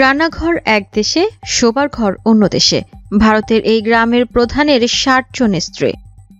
রান্নাঘর এক দেশে, শোবার ঘর অন্য দেশে। ভারতের এই গ্রামের প্রধানের ষাট জন স্ত্রী।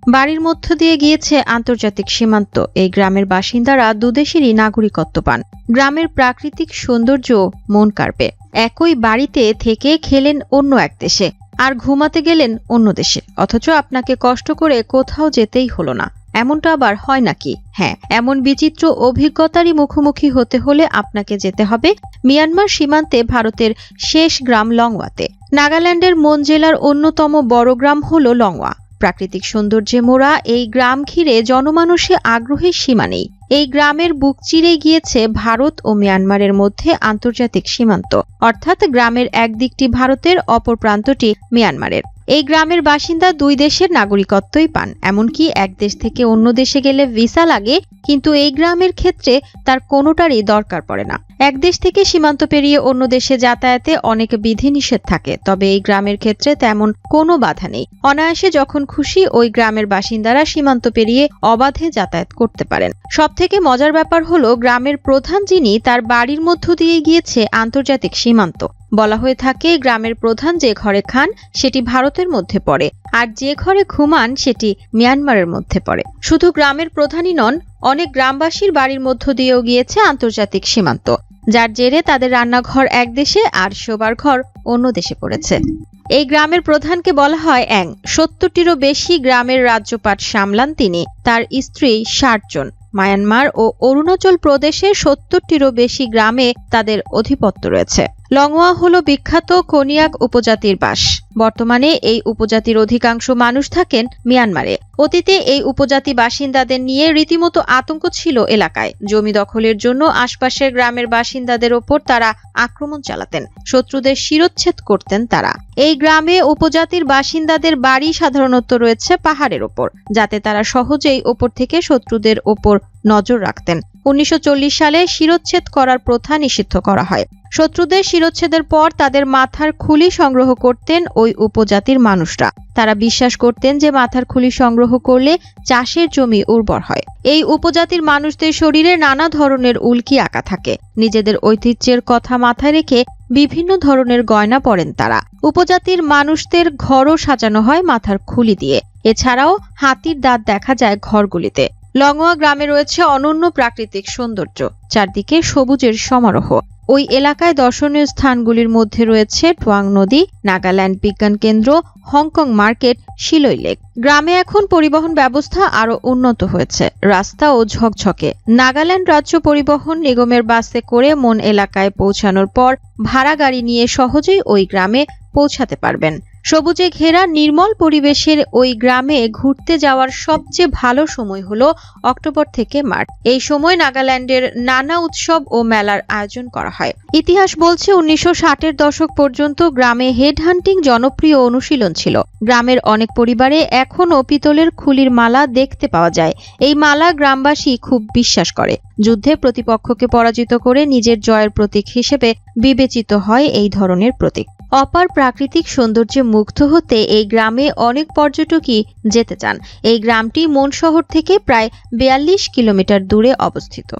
বাড়ির মধ্য দিয়ে গিয়েছে আন্তর্জাতিক সীমান্ত। এই গ্রামের বাসিন্দারা দুদেশেরই নাগরিকত্ব পান। গ্রামের প্রাকৃতিক সৌন্দর্য মন কাড়বে। একই বাড়িতে থেকে খেলেন অন্য এক দেশে, আর ঘুমাতে গেলেন অন্য দেশে। অথচ আপনাকে কষ্ট করে কোথাও যেতেই হলো না। এমনটা আবার হয় নাকি? হ্যাঁ এমন বিচিত্র অভিজ্ঞতারই মুখোমুখি হতে হলে আপনাকে যেতে হবে মিয়ানমার সীমান্তে ভারতের শেষ গ্রাম লংওয়াতে। নাগাল্যান্ডের মন জেলার অন্যতম বড় গ্রাম হল লংওয়া। প্রাকৃতিক সৌন্দর্যে মোড়া এই গ্রাম ঘিরে জনমানুষে আগ্রহের সীমা নেই। এই গ্রামের বুক চিরে গিয়েছে ভারত ও মিয়ানমারের মধ্যে আন্তর্জাতিক সীমান্ত। অর্থাৎ গ্রামের এক দিকটি ভারতের, অপর প্রান্তটি মিয়ানমারের। এই গ্রামের বাসিন্দা দুই দেশের নাগরিকত্বই পান, এমনকি এক দেশ থেকে অন্য দেশে গেলে ভিসা লাগে, কিন্তু এই গ্রামের ক্ষেত্রে তার কোনোটারই দরকার পড়ে না। এক দেশ থেকে সীমান্ত পেরিয়ে অন্য দেশে যাতায়াতে অনেক বিধিনিষেধ থাকে, তবে এই গ্রামের ক্ষেত্রে তেমন কোনো বাধা নেই। অনায়াসে যখন খুশি, ওই গ্রামের বাসিন্দারা সীমান্ত পেরিয়ে অবাধে যাতায়াত করতে পারেন। সব থেকে মজার ব্যাপার হলো, গ্রামের প্রধান যিনি, তার বাড়ির মধ্য দিয়ে গিয়েছে আন্তর্জাতিক সীমান্ত। বলা হয়ে থাকে, গ্রামের প্রধান যে ঘরে খান, সেটি ভারতের মধ্যে পড়ে, আর যে ঘরে ঘুমান, সেটি মিয়ানমারের মধ্যে পড়ে। শুধু গ্রামের প্রধানই নন, অনেক গ্রামবাসীর বাড়ির মধ্য দিয়েও গিয়েছে আন্তর্জাতিক সীমান্ত, যার জেরে তাদের রান্নাঘর এক দেশে আর শোবার ঘর অন্য দেশে পড়েছে। এই গ্রামের প্রধানকে বলা হয় অ্যাং। সত্তরটিরও বেশি গ্রামের রাজ্যপাট সামলান তিনি। তার স্ত্রী ষাট জন মায়ানমার ও অরুণাচল প্রদেশে সত্তরটিরও বেশি গ্রামে তাদের অধিপত্য রয়েছে। লংওয়া হল বিখ্যাত কোনিয়াক উপজাতির বাস। বর্তমানে এই উপজাতির অধিকাংশ মানুষ থাকেন মিয়ানমারে। অতীতে এই উপজাতি বাসিন্দাদের নিয়ে রীতিমতো আতঙ্ক ছিল এলাকায়। জমি দখলের জন্য আশপাশের গ্রামের বাসিন্দাদের ওপর তারা আক্রমণ চালাতেন। শত্রুদের শিরোচ্ছেদ করতেন তারা। এই গ্রামে উপজাতির বাসিন্দাদের বাড়ি সাধারণত রয়েছে পাহাড়ের ওপর, যাতে তারা সহজেই ওপর থেকে শত্রুদের ওপর নজর রাখতেন। উনিশশো চল্লিশ সালে শিরোচ্ছেদ করার প্রথা নিষিদ্ধ করা হয়। শত্রুদের শিরোচ্ছেদের পর তাদের মাথার খুলি সংগ্রহ করতেন ওই উপজাতির মানুষরা। তারা বিশ্বাস করতেন যে মাথার খুলি সংগ্রহ করলে চাষের জমি উর্বর হয়। এই উপজাতির মানুষদের শরীরে নানা ধরনের উল্কি আঁকা থাকে। নিজেদের ঐতিহ্যের কথা মাথায় রেখে বিভিন্ন ধরনের গয়না পরেন তারা। উপজাতির মানুষদের ঘরও সাজানো হয় মাথার খুলি দিয়ে। এছাড়াও হাতির দাঁত দেখা যায় ঘরগুলিতে। লংওয়া গ্রামে রয়েছে অনন্য প্রাকৃতিক সৌন্দর্য, চারদিকে সবুজের সমারোহ। ওই এলাকায় দর্শনীয় স্থানগুলির মধ্যে রয়েছে টুয়াং নদী, নাগাল্যান্ড বিজ্ঞান কেন্দ্র, হংকং মার্কেট, শিলই লেক। গ্রামে এখন পরিবহন ব্যবস্থা আরও উন্নত হয়েছে, রাস্তা ও ঝকঝকে। নাগাল্যান্ড রাজ্য পরিবহন নিগমের বাসে করে মন এলাকায় পৌঁছানোর পর ভাড়া গাড়ি নিয়ে সহজেই ওই গ্রামে পৌঁছাতে পারবেন। সবুজে ঘেরা নির্মল পরিবেশের ওই গ্রামে ঘুরতে যাওয়ার সবচেয়ে ভালো সময় হলো অক্টোবর থেকে মার্চ। এই সময় নাগাল্যান্ডের নানা উৎসব ও মেলার আয়োজন করা হয়। ইতিহাস বলছে উনিশশো ষাটের দশক পর্যন্ত গ্রামে হেড হান্টিং জনপ্রিয় অনুশীলন ছিল। গ্রামের অনেক পরিবারে এখনও পিতলের খুলির মালা দেখতে পাওয়া যায়। এই মালা গ্রামবাসী খুব বিশ্বাস করে। যুদ্ধে প্রতিপক্ষকে পরাজিত করে নিজের জয়ের প্রতীক হিসেবে বিবেচিত হয় এই ধরনের প্রতীক। অপার প্রাকৃতিক সৌন্দর্যে মুগ্ধ হতে এই গ্রামে অনেক পর্যটকই যেতে চান। এই গ্রামটি মন শহর থেকে প্রায় বিয়াল্লিশ কিলোমিটার দূরে অবস্থিত।